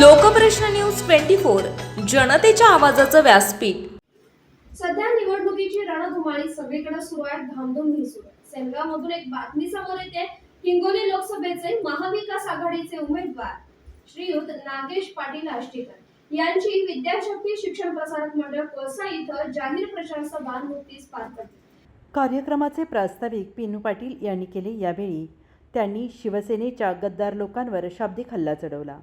Lokprashna news twenty four जनतेच्या आवाजाचं व्यासपीठ. सध्या निवडणुकीची रणधुमाळी सगळीकडे सुरू आहे धामधूम सुरू आहे सेनगावमधून एक बातमी समोर येते हिंगोली लोकसभेचे महाविकास आघाडीचे उमेदवार श्रीयुत नागेश पाटील आष्टीकर. यांची विद्याशक्ती शिक्षण प्रसारक मंडळ कोळसा इथं जाहीर प्रचार सभा नुकतीच पार पडली. कार्यक्रमाचे प्रास्ताविक पिनू पाटील यांनी केले यावेळी. त्यांनी शिवसेनेच्या गद्दार लोकांवर शाब्दिक हल्ला चढवला.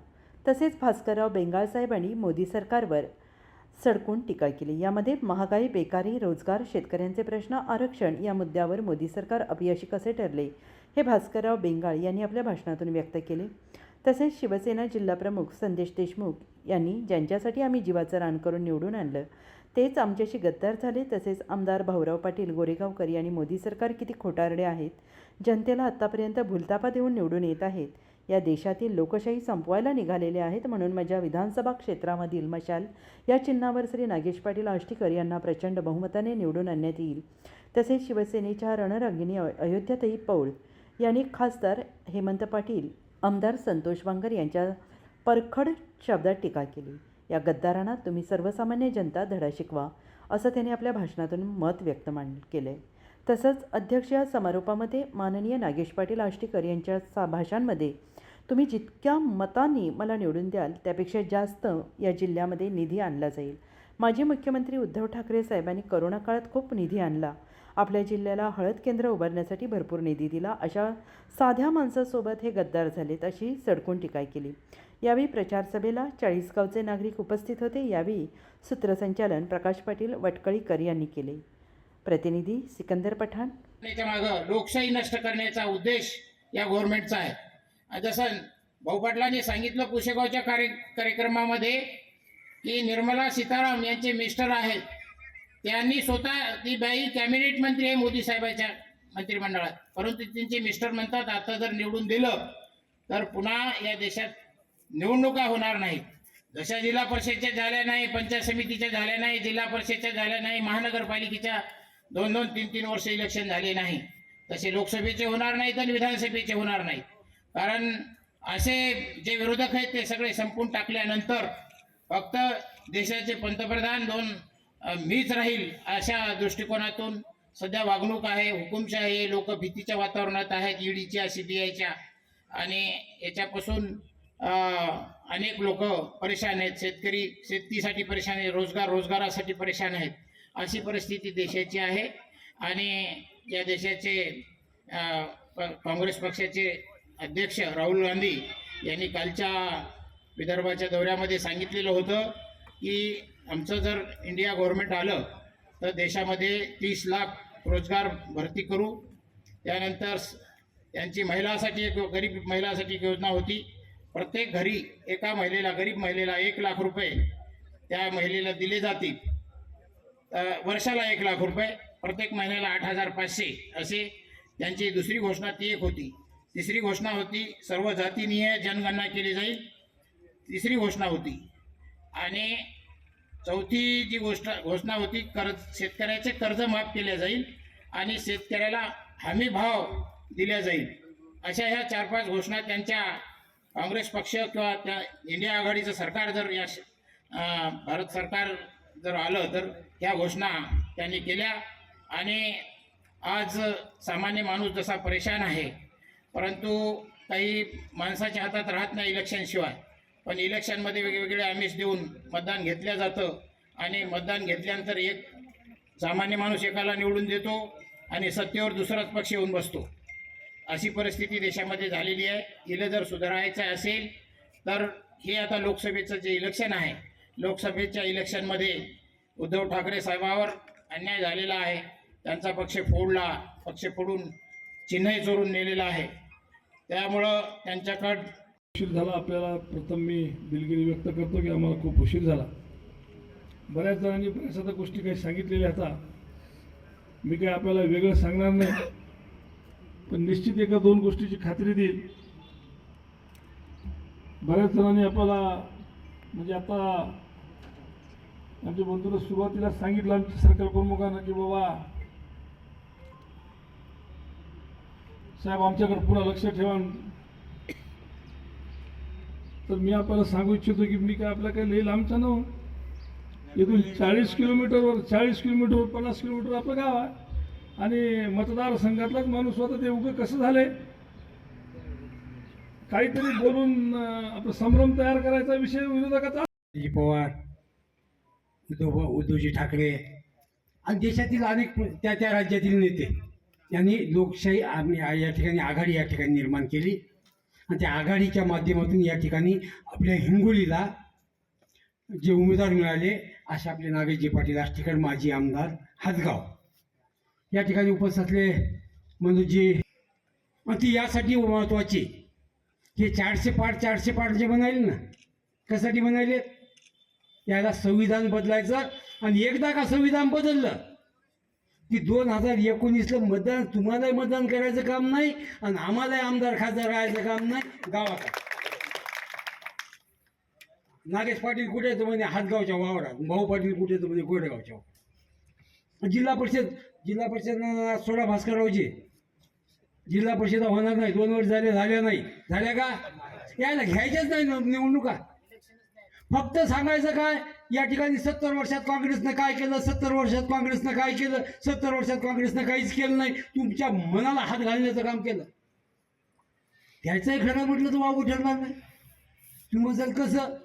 तसेच भास्करराव बेंगाळसाहेबांनी मोदी सरकारवर सडकून टीका केली. यामध्ये महागाई बेकारी रोजगार शेतकऱ्यांचे प्रश्न आरक्षण या मुद्द्यावर मोदी सरकार अपयशी कसे ठरले हे भास्करराव बेंगाळ यांनी आपल्या भाषणातून व्यक्त केले. तसेच शिवसेना जिल्हाप्रमुख संदेश देशमुख यांनी ज्यांच्यासाठी आम्ही जीवाचं रान करून निवडून आणलं तेच आमच्याशी गद्दार झाले. तसेच आमदार भाऊराव पाटील गोरेगावकर यांनी मोदी सरकार किती खोटारडे आहेत जनतेला आत्तापर्यंत भूलतापा देऊन निवडून येत आहेत या देशातील लोकशाही संपवायला निघालेले आहेत म्हणून माझ्या विधानसभा क्षेत्रामधील मशाल या चिन्हावर श्री नागेश पाटील आष्टीकर यांना प्रचंड बहुमताने निवडून आणण्यात येईल. तसेच शिवसेनेच्या रणरंगिणी अयोध्यातही अयोध्याताई पौळ यांनी खासदार हेमंत पाटील आमदार संतोष वांगर यांच्या परखड शब्दात टीका केली. या गद्दारांना तुम्ही सर्वसामान्य जनता धडा शिकवा असं त्यांनी आपल्या भाषणातून मत व्यक्त मान केलं आहे तसंच अध्यक्ष या समारोपामध्ये माननीय नागेश पाटील आष्टीकर यांच्या सा भाषांमध्ये तुम्ही जितक्या मताने मला निवडून द्याल त्यापेक्षा जास्त या जिल्ह्यामध्ये निधी आणला जाईल. माजी मुख्यमंत्री उद्धव ठाकरे साहेबांनी करोना काळात खूप निधी आणला. आपल्या जिल्ह्याला हळद केंद्र उभारण्यासाठी भरपूर निधी दिला. अशा साध्या माणसासोबत हे गद्दार झालेत अशी सडकून टीका केली. यावेळी प्रचारसभेला चाळीसगावचे नागरिक उपस्थित होते. यावेळी सूत्रसंचालन प्रकाश पाटील वटकळीकर यांनी केले. प्रतिनिधी सिकंदर पठाण. लोकशाही नष्ट करण्याचा उद्देश या गव्हर्नमेंटचा आहे. जसं भाऊपाटलांनी सांगितलं पुशेगावच्या कार्य कार्यक्रमामध्ये की निर्मला सीताराम यांचे मिस्टर आहेत. त्यांनी स्वतः ती बाई कॅबिनेट मंत्री आहे मोदी साहेबांच्या मंत्रिमंडळात. परंतु त्यांचे मिस्टर म्हणतात आता जर निवडून दिलं तर पुन्हा या देशात निवडणुका होणार नाहीत. जशा जिल्हा परिषदच्या झाल्या नाही पंचायत समितीच्या झाल्या नाही जिल्हा परिषदच्या झाल्या नाही महानगरपालिकेच्या दोन दोन तीन तीन वर्ष इलेक्शन झाले नाही. तसे लोकसभेचे होणार नाहीत आणि विधानसभेचे होणार नाहीत. कारण असे जे विरोधक आहेत ते सगळे संपून टाकल्यानंतर फक्त देशाचे पंतप्रधान दोन मीच राहील अशा दृष्टिकोनातून सध्या वागणूक आहे हुकुमशाही लोक भीतीच्या वातावरणात आहेत ईडीच्या आयच्या आणि याच्यापासून अनेक लोक परेशान आहेत. शेतकरी शेतीसाठी परेशान आहेत रोजगार रोजगारासाठी परेशान आहेत. अशी परिस्थिती देशाची आहे आणि या देशाचे काँग्रेस पक्षाचे अध्यक्ष राहुल गांधी यांनी कालच्या विदर्भाच्या दौऱ्यामध्ये सांगितलेलं होतं की आमचं जर इंडिया गव्हर्मेंट आलं तर देशामध्ये तीस लाख रोजगार भरती करू. त्यानंतर स- त्यांची महिलासाठी एक गरीब महिलासाठी एक योजना होती. प्रत्येक घरी एका महिलेला गरीब महिलेला एक लाख रुपये त्या महिलेला दिले जातील. वर्षाला एक लाख रुपये प्रत्येक महिन्याला आठ हजार पाचशे असे त्यांची दुसरी घोषणा ती एक होती. तिसरी घोषणा होती सर्व जातीनीय जनगणना केली जाईल. तिसरी घोषणा होती. आणि चौथी जी गोष्ट घोषणा होती कर्ज शेतकऱ्याचे कर्ज माफ केले जाईल आणि शेतकऱ्याला हमी भाव दिला जाईल. अशा ह्या चार पाच घोषणा त्यांच्या काँग्रेस पक्ष किंवा त्या इंडिया आघाडीचं सरकार जर या श- भारत सरकार जर आलं तर ह्या घोषणा त्यांनी केल्या. आणि आज सामान्य माणूस जसा परेशान आहे परंतु काही माणसाच्या हातात राहत नाही इलेक्शनशिवाय पण इलेक्शनमध्ये वेगवेगळे आमिष देऊन मतदान घेतलं जातं. आणि मतदान घेतल्यानंतर एक सामान्य माणूस एकाला निवडून देतो आणि सत्तेवर दुसराच पक्ष येऊन बसतो. अशी परिस्थिती देशामध्ये झालेली आहे. हिला जर सुधारायचं असेल तर हे आता लोकसभेचं जे इलेक्शन आहे लोकसभेच्या इलेक्शनमध्ये उद्धव ठाकरे साहेबावर अन्याय झालेला आहे. त्यांचा पक्ष फोडला पक्ष फोडून चिन्हही चोरून नेलेला आहे. त्यामुळं त्यांच्याकडं उशीर झाला आपल्याला. प्रथम मी दिलगिरी व्यक्त करतो की आम्हाला खूप उशीर झाला. बऱ्याच जणांनी बऱ्याच आता गोष्टी काही सांगितलेल्या आता. मी काही आपल्याला वेगळं सांगणार नाही. पण निश्चित एका दोन गोष्टीची खात्री देईल बऱ्याच जणांनी आपल्याला म्हणजे आता आमच्या बंधूला सुरुवातीला सांगितलं आमच्या सरकार प्रमुखांना की बाबा साहेब आमच्याकडे पुन्हा लक्ष ठेवा. तर मी आपल्याला सांगू इच्छितो की मी काय आपल्या काही लई लांबचा नव्ह. इथून चाळीस किलोमीटरवर चाळीस किलोमीटरवर पन्नास किलोमीटर आपलं गाव आहे. आणि मतदारसंघातलाच माणूस स्वतः ते उगं कसं झालंय? काहीतरी बोलून आपला आपलं संभ्रम तयार करायचा विषय विरोधकाचा. पवार उद्धव उद्धवजी ठाकरे. आणि देशातील अनेक त्या त्या राज्यातील नेते. यांनी लोकशाही आ- या ठिकाणी आघाडी या ठिकाणी निर्माण केली. आणि त्या आघाडीच्या माध्यमातून या ठिकाणी आपल्या हिंगोलीला जे उमेदवार मिळाले असे आपले नागेशजी पाटील आष्टीकर माजी आमदार हातगाव. या ठिकाणी उपस्थित असले मनोजी आणि ती यासाठी महत्त्वाची हे चारशे पाठ चारशे पाठ जे म्हणाले ना कशासाठी म्हणाले याला संविधान बदलायचं आणि एकदा का संविधान बदललं की दोन हजार एकोणीसला मतदान तुम्हालाही मतदान करायचं काम नाही आणि आम्हालाही आमदार खासदार राहायचं काम नाही. गावात. नागेश पाटील कुठे येतो म्हणजे हातगावच्या वावरात. भाऊ पाटील कुठे येतो म्हणजे गोडेगावच्या वावरात. जिल्हा परिषद जिल्हा परिषद सोळा भास्कररावजी. जिल्हा परिषद होणार नाही. दोन वर्ष झाले झाल्या नाही. झाल्या का? यायला घ्यायच्याच नाही निवडणुका. फक्त सांगायचं काय? या ठिकाणी सत्तर वर्षात काँग्रेसनं काय केलं? सत्तर वर्षात काँग्रेसनं काय केलं? सत्तर वर्षात काँग्रेसनं काहीच केलं नाही. तुमच्या मनाला हात घालण्याचं काम केलं. त्याचंही खरं म्हटलं तर वागू ठरणार नाही. तुम्ही जर कसं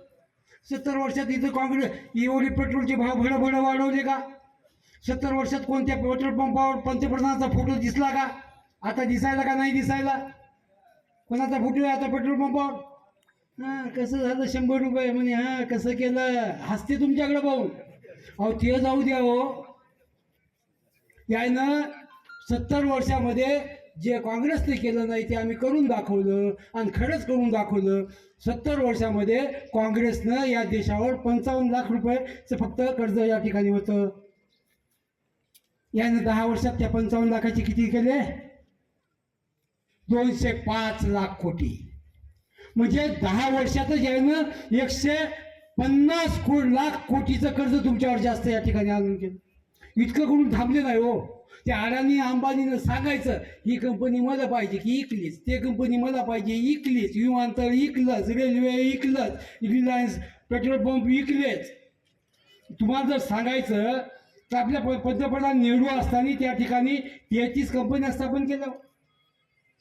सत्तर वर्षात इथं काँग्रेस एवढे पेट्रोलचे भाव भडभड वाढवले का? सत्तर वर्षात कोणत्या पेट्रोल पंपावर पंतप्रधानाचा फोटो दिसला का? आता दिसायला का नाही दिसायला? कोणाचा फोटो आहे आता पेट्रोल पंपावर? हां कसं झालं? शंभर रुपये म्हणे हां कसं केलं? हसते तुमच्याकडे पाहून. अहो ते जाऊ द्या हो. यानं सत्तर वर्षामध्ये जे काँग्रेसने केलं नाही ते आम्ही करून दाखवलं आणि खरंच करून दाखवलं. सत्तर वर्षामध्ये काँग्रेसनं या देशावर पंचावन्न लाख रुपयाचं फक्त कर्ज या ठिकाणी होतं. यानं दहा वर्षात त्या पंचावन्न लाखाचे किती केले? दोनशे पाच लाख कोटी. म्हणजे दहा वर्षातच यानं एकशे पन्नास को लाख कोटीचं कर्ज तुमच्यावर जास्त या ठिकाणी आणून केलं. इतकं करून थांबले नाही हो. त्या अडाणी अंबानीनं सांगायचं ही कंपनी मला पाहिजे की इकलीच. ते कंपनी मला पाहिजे इकलीच. विमानतळ इकलंच. रेल्वे इकलंच. रिलायन्स पेट्रोल पंप इकलेच. तुम्हाला जर सांगायचं तर आपल्या प- पंतप्रधान नेहरू असताना त्या ठिकाणी तेहतीस कंपन्या स्थापन केल्या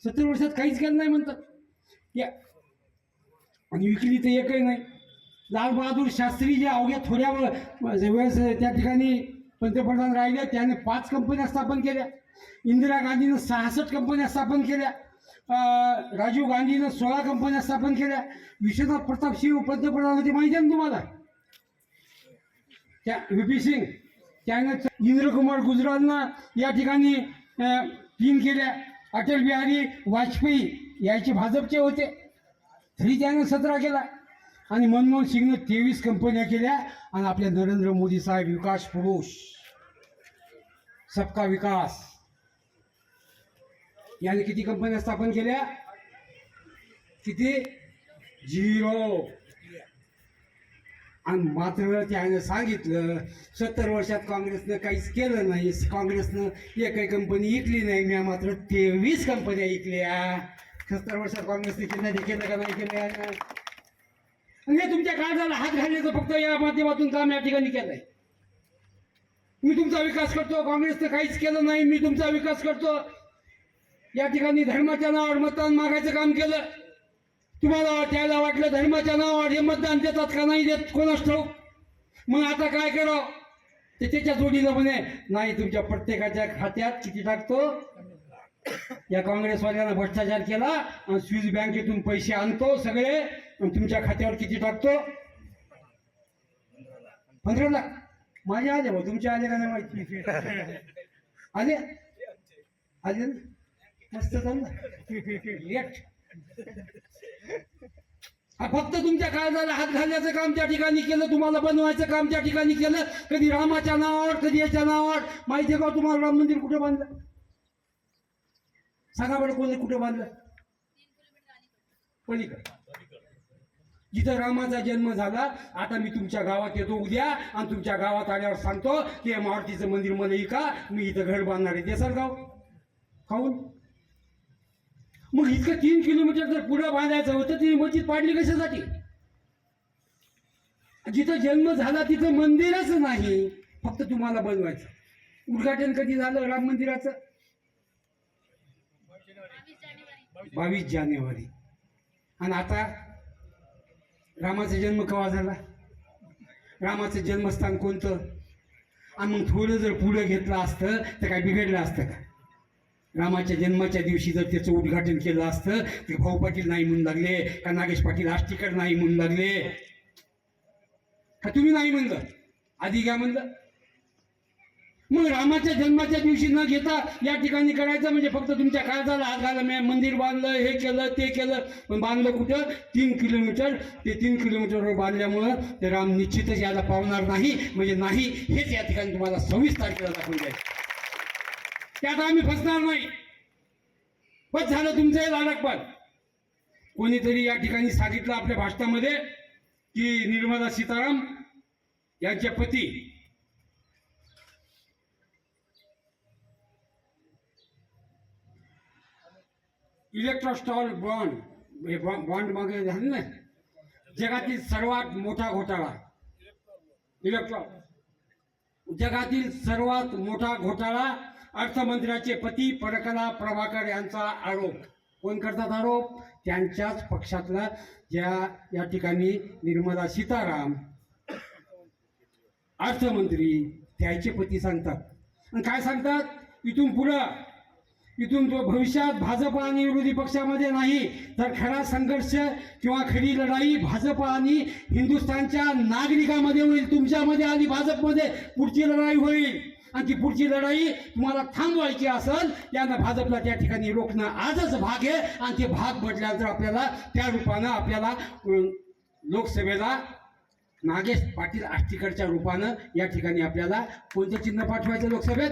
सत्तर वर्षात काहीच केलं नाही म्हणतात. या आणि विकली तर एकही नाही. लालबहादूर शास्त्री जे अवघ्या थोड्या वेळेस त्या ठिकाणी पंतप्रधान राहिले त्याने पाच कंपन्या स्थापन केल्या. इंदिरा गांधीनं सहासष्ट कंपन्या स्थापन केल्या. राजीव गांधीनं सोळा कंपन्या स्थापन केल्या. विश्वनाथ प्रताप सिंह पंतप्रधान होते माहिती आहे ना तुम्हाला? त्या व्ही पी सिंग त्यानं इंद्रकुमार गुजरालनं या ठिकाणी अं, तीन केल्या. अटल बिहारी वाजपेयी याचे भाजपचे होते. तरी त्यानं सतरा केला. आणि मनमोहन सिंगनं तेवीस कंपन्या केल्या आणि आपल्या नरेंद्र मोदी साहेब विकास पुरुष. सबका विकास. याने किती कंपन्या स्थापन केल्या? किती? झिरो. आणि मात्र त्यानं सांगितलं सत्तर वर्षात काँग्रेसनं काहीच केलं नाही. काँग्रेसनं एकही कंपनी इकली नाही. मी मात्र तेवीस कंपन्या इकल्या. सत्तर वर्षात काँग्रेसने केलं नाही केलं का नाही केलं आणि हे तुमच्या काळजाला हात घालण्याचं फक्त या माध्यमातून काम या ठिकाणी केलंय. मी तुमचा विकास करतो काँग्रेसनं काहीच केलं नाही मी तुमचा विकास करतो. या ठिकाणी धर्माच्या नावावर मतदान मागायचं काम केलं. तुम्हाला त्याला वाटलं धर्माच्या नावावर हे मतदान देतात का नाही देत कोणाच ठाऊक? मग आता काय करावं? ते त्याच्या जोडीला म्हणे नाही तुमच्या प्रत्येकाच्या खात्यात किती टाकतो? या काँग्रेसवाल्यानं भ्रष्टाचार केला आणि स्विस बँकेतून पैसे आणतो सगळे आणि तुमच्या खात्यावर किती टाकतो? पंधरा लाख. माझे आले भाऊ तुमचे आले का नाही माहिती आले आले ना? मस्त लेट फक्त तुमच्या काळजाला हात घालण्याचं काम त्या ठिकाणी केलं तुम्हाला बनवायचं काम त्या ठिकाणी केलं. कधी रामाच्या नावावर कधी याच्या नावावर. माहिती आहे का तुम्हाला राम मंदिर कुठं बांधलं? सांगा बरं कोणी कुठं बांधलं? पलीकडे. जिथं रामाचा जन्म झाला आता मी तुमच्या गावात येतो उद्या आणि तुमच्या गावात आल्यावर सांगतो की या मारुतीचं मंदिर मला का मी इथं घर बांधणार आहे. ते गाव? खाऊन? मग इतकं तीन किलोमीटर जर पुढं बांधायचं होतं ती मस्जिद पाडली कशासाठी? जिथं जन्म झाला तिथं मंदिरच नाही फक्त तुम्हाला बनवायचं. उद्घाटन कधी झालं राम मंदिराचं? बावीस जानेवारी. आणि आता रामाचा जन्म केव्हा झाला? रामाचं जन्मस्थान कोणतं? आणि मग थोडं जर पुढं घेतलं असतं तर काय बिघडलं असतं का? रामाच्या जन्माच्या दिवशी जर त्याचं उद्घाटन केलं असतं तर भाऊ पाटील नाही म्हणू लागले का नागेश पाटील आष्टीकर नाही म्हणू लागले. का तुम्ही नाही म्हणलं? आधी काय म्हणलं? मग रामाच्या जन्माच्या दिवशी न घेता या ठिकाणी करायचं म्हणजे फक्त तुमच्या काळजाला हात घाला मी मंदिर बांधलं हे केलं ते केलं. पण बांधलं कुठं? तीन किलोमीटर. ते तीन किलोमीटरवर बांधल्यामुळं ते राम निश्चितच याला पावणार नाही. म्हणजे नाही हेच या ठिकाणी तुम्हाला सव्वीस तारखेला दाखवून द्यायचं त्यात आम्ही फसणार नाही. बस झालं तुमचं लाडकपण. कोणीतरी या ठिकाणी सांगितलं आपल्या भाषणामध्ये की निर्मला सीताराम यांचे पती इलेक्ट्रोस्टॉल बॉन्ड हे बॉ- बॉन्ड मागे झालं ना? जगातील सर्वात मोठा घोटाळा. इलेक्ट्रॉ जगातील सर्वात मोठा घोटाळा अर्थमंत्र्याचे पती परकला प्रभाकर यांचा आरोप. कोण करतात आरोप? त्यांच्याच पक्षातला ज्या या ठिकाणी निर्मला सीताराम. अर्थमंत्री त्याचे पती सांगतात. आणि काय सांगतात? इथून पुढं. इथून भविष्यात भाजप आणि विरोधी पक्षामध्ये नाही. तर खरा संघर्ष किंवा खरी लढाई भाजप आणि हिंदुस्थानच्या नागरिकामध्ये होईल तुमच्यामध्ये आणि भाजपमध्ये पुढची लढाई होईल. आणि ती पुढची लढाई तुम्हाला थांबवायची असेल यांना भाजपला त्या ठिकाणी रोखणं आजच भाग आहे. आणि ते भाग म्हटल्यानंतर आपल्याला त्या रूपानं आपल्याला लोकसभेला नागेश पाटील आष्टीकरच्या रूपानं या ठिकाणी आपल्याला कोणतं चिन्ह पाठवायचं लोकसभेत?